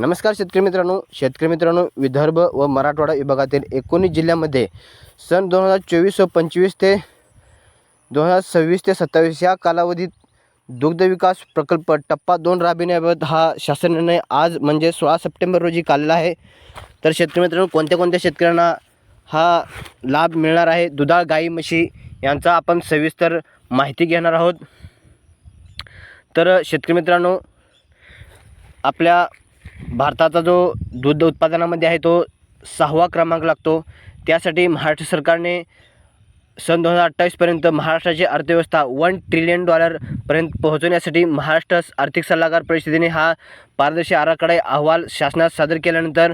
नमस्कार शेतकरी मित्रांनो. शेतकरी मित्रांनो विदर्भ व मराठवाडा विभागातील एकोणीस जिल्ह्यामध्ये सन दोन हजार चोवीस व पंचवीस ते दोन हजार सव्वीस ते सत्तावीस या कालावधीत दुग्ध विकास प्रकल्प टप्पा दोन राबविण्याबाबत हा शासन निर्णय आज म्हणजे सोळा सप्टेंबर रोजी काढलेला आहे. तर शेतकरी मित्रांनो कोणत्या कोणत्या शेतकऱ्यांना हा लाभ मिळणार आहे? दुधाळ गाई म्हशी यांचा आपण सविस्तर माहिती घेणार आहोत. तर शेतकरी मित्रांनो आपल्या भारताचा जो दूध उत्पादनामध्ये आहे तो सहावा क्रमांक लागतो. त्यासाठी महाराष्ट्र सरकारने सन दोन हजार अठ्ठावीसपर्यंत महाराष्ट्राची अर्थव्यवस्था वन ट्रिलियन डॉलरपर्यंत पोहोचवण्यासाठी महाराष्ट्र आर्थिक सल्लागार परिषदेने हा पारदर्शी आराखडा अहवाल शासनात सादर केल्यानंतर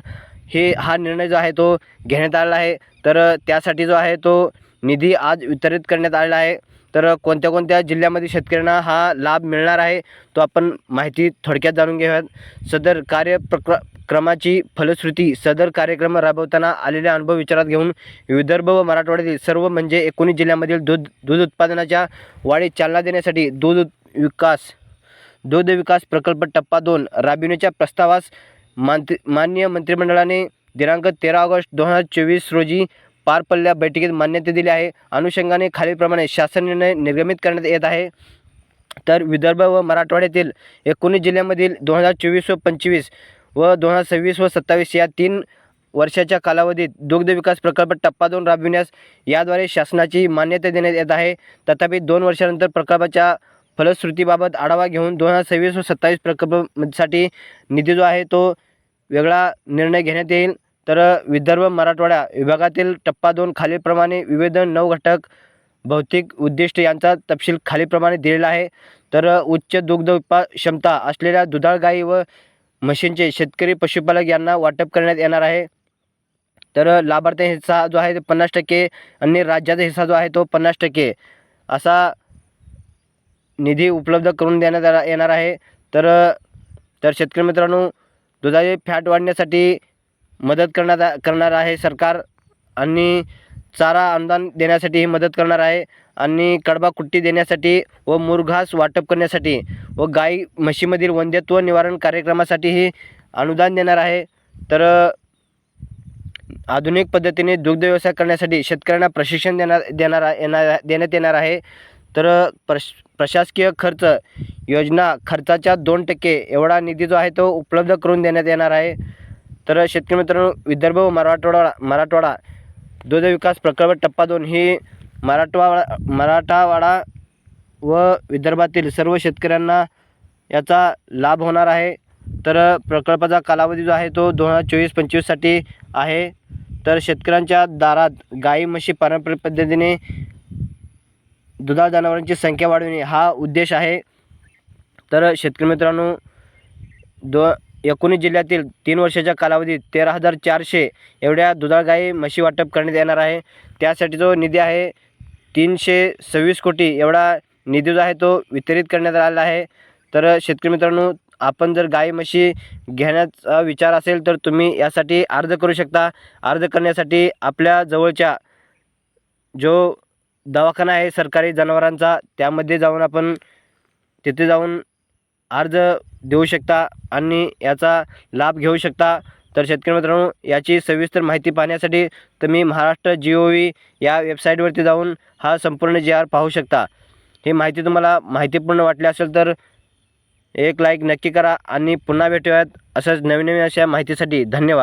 हे हा निर्णय जो आहे तो घेण्यात आलेला आहे. तर त्यासाठी जो आहे तो निधी आज वितरित करण्यात आलेला आहे. तर कोणत्या कोणत्या जिल्ह्यामध्ये शेतकऱ्यांना हा लाभ मिळणार आहे तो आपण माहिती थोडक्यात जाणून घेऊयात. सदर कार्य प्रक्र क्रमाची फलश्रुती सदर कार्यक्रम राबवताना आलेले अनुभव विचारात घेऊन विदर्भ व मराठवाड्यातील सर्व म्हणजे एकोणीस जिल्ह्यामधील दूध दूध उत्पादनाच्या वाढीस चालना देण्यासाठी दूध उत- विकास दूध विकास प्रकल्प टप्पा दोन राबविण्याच्या प्रस्तावास मांत्री मान्य मंत्रिमंडळाने दिनांक तेरा ऑगस्ट दोन हजार चोवीस रोजी पार पडलेल्या बैठकीत मान्यता दिली आहे. अनुषंगाने खालीलप्रमाणे शासन निर्णय निर्गमित करण्यात येत आहे. तर विदर्भ व मराठवाड्यातील एकोणीस जिल्ह्यामधील दोन हजार चोवीस व पंचवीस व दोन हजार सव्वीस व सत्तावीस या तीन वर्षाच्या कालावधीत दुग्ध विकास प्रकल्प टप्पा दोन राबविण्यास याद्वारे शासनाची मान्यता देण्यात येत आहे. तथापि दोन वर्षानंतर प्रकल्पाच्या फलश्रुतीबाबत आढावा घेऊन दोन हजार सव्वीस व सत्तावीस प्रकल्पसाठी निधी जो आहे तो वेगळा निर्णय घेण्यात येईल. तर विदर्भ मराठवाडा विभागातील टप्पा दोन खालीलप्रमाणे विविध नऊ घटक भौतिक उद्दिष्ट यांचा तपशील खालीलप्रमाणे दिलेला आहे. तर उच्च दुग्ध उत्पा क्षमता असलेल्या दुधाळ गाई व म्हशींचे शेतकरी पशुपालक यांना वाटप करण्यात येणार आहे. तर लाभार्थी हिस्सा जो आहे पन्नास टक्के आणि राज्याचा हिस्सा जो आहे तो पन्नास टक्के असा निधी उपलब्ध करून देण्यात येणार आहे. तर तर शेतकरी मित्रांनो दुधाचे फॅट वाढण्यासाठी मदत करण्यात करणार आहे. सरकार आणि चारा अनुदान देण्यासाठी मदत करणार आहे आणि कडबा कुट्टी देण्यासाठी व मुरघास वाटप करण्यासाठी व गाई म्हशीमधील वंध्यत्व निवारण कार्यक्रमासाठीही अनुदान देणार आहे. तर आधुनिक पद्धतीने दुग्ध व्यवसाय करण्यासाठी शेतकऱ्यांना प्रशिक्षण देणार देणार येणार देण्यात येणार आहे. तर प्रश प्रशासकीय खर्च योजना खर्चाच्या दोन टक्के एवढा निधी जो आहे तो उपलब्ध करून देण्यात येणार आहे. तर शेतकरी मित्रांनो विदर्भ व मराठवाडा मराठवाडा दूध विकास प्रकल्प टप्पा दोन ही मराठवाडा मराठावाडा व विदर्भातील सर्व शेतकऱ्यांना याचा लाभ होणार आहे. तर प्रकल्पाचा कालावधी जो आहे तो दोन हजार चोवीस पंचवीससाठी आहे. तर शेतकऱ्यांच्या दारात गाई म्हशी पारंपरिक पद्धतीने दुधाळ जनावरांची संख्या वाढविणे हा उद्देश आहे. तर शेतकरी मित्रांनो दो एकोणीस जिल्ह्यातील तीन वर्षाच्या कालावधीत तेरा हजार चारशे एवढ्या दुधाळ गाई म्हशी वाटप करण्यात येणार आहे. त्यासाठी जो निधी आहे तीनशे सव्वीस कोटी एवढा निधी जो आहे तो वितरित करण्यात आलेला आहे. तर शेतकरी मित्रांनो आपण जर गाई म्हशी घेण्याचा विचार असेल तर तुम्ही यासाठी अर्ज करू शकता. अर्ज करण्यासाठी आपल्या जवळच्या जो दवाखाना आहे सरकारी जनावरांचा त्यामध्ये जाऊन आपण तिथे जाऊन अर्ज देऊ शकता आणि याचा लाभ घेऊ शकता. तर शेतकरी मित्रांनो याची सविस्तर माहिती पाहण्यासाठी तुम्ही महाराष्ट्र जी ओ व्ही या वेबसाईटवरती जाऊन हा संपूर्ण जी आर पाहू शकता. ही माहिती तुम्हाला माहितीपूर्ण वाटली असेल तर एक लाईक नक्की करा आणि पुन्हा भेटूयात. असंच नवीन नवीन अशा माहितीसाठी धन्यवाद.